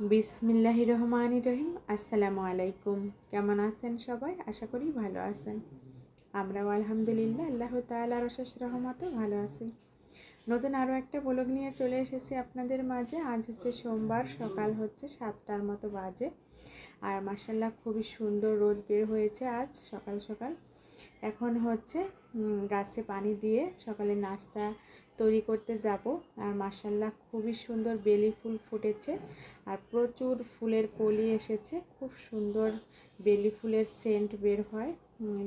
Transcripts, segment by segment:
বিসমিল্লাহি রহমান রহিম আসসালামু আলাইকুম কেমন আছেন সবাই? আশা করি ভালো আছেন। আমরাও আলহামদুলিল্লাহ, আল্লাহ তাআলার অশেষ রহমতে ভালো আছি। নতুন আরও একটা ব্লগ নিয়ে চলে এসেছি আপনাদের মাঝে। আজ হচ্ছে সোমবার, সকাল হচ্ছে সাতটার মতো বাজে। আর মাসাল্লাহ খুবই সুন্দর রোদ বের হয়েছে আজ সকাল সকাল। এখন হচ্ছে গাছে পানি দিয়ে সকালে নাস্তা তৈরি করতে যাব। আর মাসাল্লাহ খুবই সুন্দর বেলি ফুল ফুটেছে। আর প্রচুর ফুলের কলি এসেছে। খুব সুন্দর বেলি ফুলের সেন্ট বের হয়।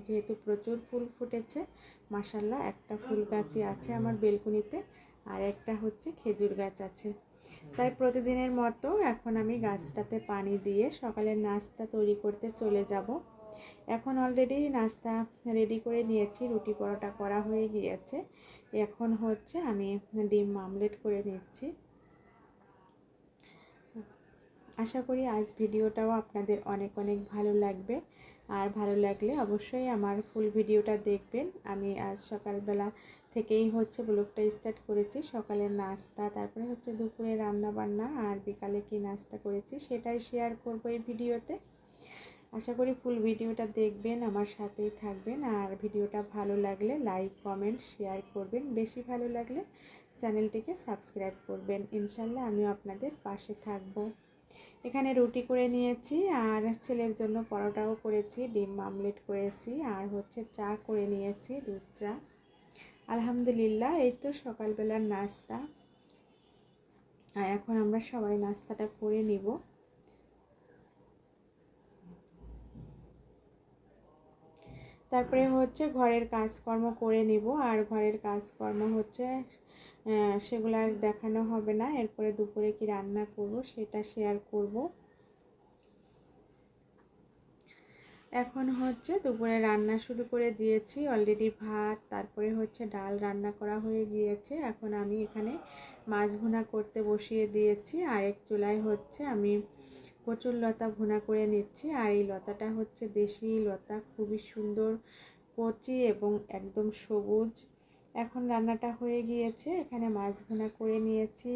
যেহেতু প্রচুর ফুল ফুটেছে মাসাল্লাহ একটা ফুল গাছই আছে আমার বেলকুনিতে। আর একটা হচ্ছে খেজুর গাছ আছে। তাই প্রতিদিনের মতো এখন আমি গাছটাতে পানি দিয়ে সকালের নাস্তা তৈরি করতে চলে যাব। এখন অলরেডি নাস্তা রেডি করে নিয়েছি, রুটি পরোটা করা হয়ে গিয়েছে। এখন হচ্ছে আমি ডিম আমলেট করে নিচ্ছি। আশা করি আজ ভিডিওটাও আপনাদের অনেক অনেক ভালো লাগবে। আর ভালো লাগলে অবশ্যই আমার ফুল ভিডিওটা দেখবেন। আমি আজ সকালবেলা থেকেই হচ্ছে ব্লগটা স্টার্ট করেছি। সকালের নাস্তা, তারপরে হচ্ছে দুপুরে রান্না বান্না আর বিকালে কি নাস্তা করেছি সেটাই শেয়ার করব এই ভিডিওতে। আশা করি ফুল ভিডিওটা দেখবেন, আমার সাথেই থাকবেন। আর ভিডিওটা ভালো লাগলে লাইক কমেন্ট শেয়ার করবেন। বেশি ভালো লাগলে চ্যানেলটিকে সাবস্ক্রাইব করবেন। ইনশাল্লাহ আমিও আপনাদের পাশে থাকব। এখানে রুটি করে নিয়েছি, আর ছেলের জন্য পরোটাও করেছি, ডিম আমলেট করেছি, আর হচ্ছে চা করে নিয়েছি, দুধ চা। আলহামদুলিল্লাহ, এই তো সকালবেলার নাস্তা। আর এখন আমরা সবাই নাস্তাটা করে নিব। তারপরে হচ্ছে ঘরের কাজকর্ম করে নিব, আর ঘরের কাজকর্ম হচ্ছে সেগুলো আর দেখানো হবে না। এরপরে দুপুরে কি রান্না করব সেটা শেয়ার করব। এখন হচ্ছে দুপুরে রান্না শুরু করে দিয়েছি অলরেডি ভাত, তারপরে হচ্ছে ডাল রান্না করা হয়ে গিয়েছে। এখন আমি এখানে মাছ ভুনা করতে বসিয়ে দিয়েছি, আর এক চুলায় হচ্ছে আমি কচুর লতা ভুনা করে নিচ্ছি। আর এই লতাটা হচ্ছে দেশি লতা, খুবই সুন্দর কচি এবং একদম সবুজ। এখন রান্নাটা হয়ে গিয়েছে, এখানে মাছ ভুনা করে নিয়েছি।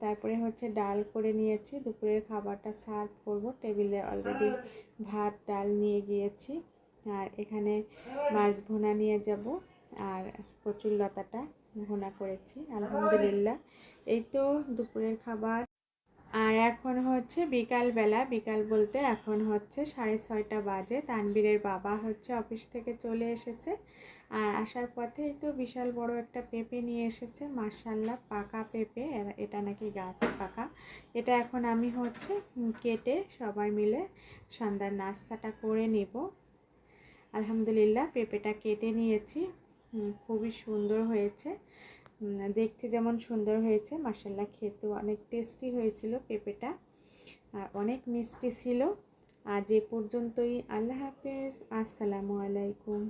তারপরে হচ্ছে ডাল করে নিয়েছি, দুপুরের খাবারটা সার্ভ করব। টেবিলে অলরেডি ভাত, ডাল নিয়ে গিয়েছি। আর এখানে মাছ ভুনা নিয়ে যাব, আর কচুর লতাটা ভুনা করেছি, আলহামদুলিল্লাহ। এই তো দুপুরের খাবার। আর এখন হচ্ছে বিকালবেলা, বিকাল বলতে এখন হচ্ছে সাড়ে ছয়টা বাজে। তানবীরের বাবা হচ্ছে অফিস থেকে চলে এসেছে। আর আসার পথে তো বিশাল বড় একটা পেঁপে নিয়ে এসেছে। মার্শাল্লাহ পাকা পেঁপে। এটা নাকি গাছ পাকা। এটা এখন আমি হচ্ছে কেটে সবাই মিলে সন্ধ্যার নাস্তাটা করে নিব। আলহামদুলিল্লাহ, পেঁপেটা কেটে নিয়েছি। খুবই সুন্দর হয়েছে। দেখতে যেমন সুন্দর হয়েছে মার্শাল্লাহ খেতেও অনেক টেস্টি হয়েছিল পেঁপেটা। আর অনেক মিষ্টি ছিল। আজ এ পর্যন্তই, আল্লাহ হাফেজ, আসসালামু আলাইকুম।